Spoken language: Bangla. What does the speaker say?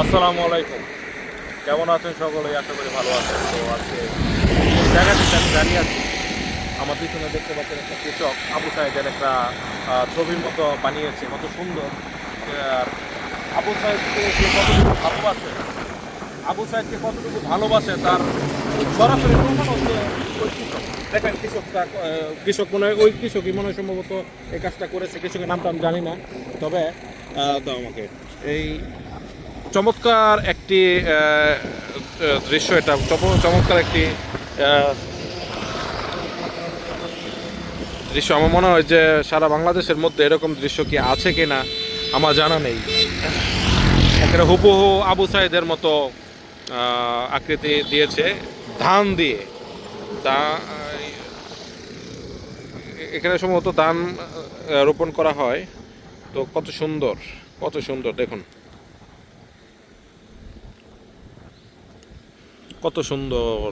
আসসালামু আলাইকুম। কেমন আছেন সকলে আশা করি ভালো আছেন। তো আজকে জায়গাটিতে আমি দাঁড়িয়ে আছি। আমার পিছনে দেখতে পাচ্ছেন একটা কৃষক। আবু সাহেদের একটা ছবির মতো বানিয়েছে, কত সুন্দর। আর আবু সাহেদকে সে কতটুকু ভালোবাসে, আবু সাহেদকে কতটুকু ভালোবাসে, তার সরাসরি দেখেন কৃষকটা কৃষক মনে হয়, ওই কৃষকই মনে হয় সম্ভবত এই কাজটা করেছে। কৃষকের নামটা আমি জানি না। তবে আমাকে। এই চমৎকার একটি দৃশ্য এটা। চম- চমৎকার একটি দৃশ্য। আমার মনে হয় যে সারা বাংলাদেশের মধ্যে এরকম দৃশ্য কি আছে কি না আমার জানা নেই। এখানে হুবহু আবু সাইদের মতো আকৃতি দিয়েছে, ধান দিয়ে। তা এখানে সম্ভবত ধান রোপণ করা হয়। তো কত সুন্দর কত সুন্দর, দেখুন। কত সুন্দর।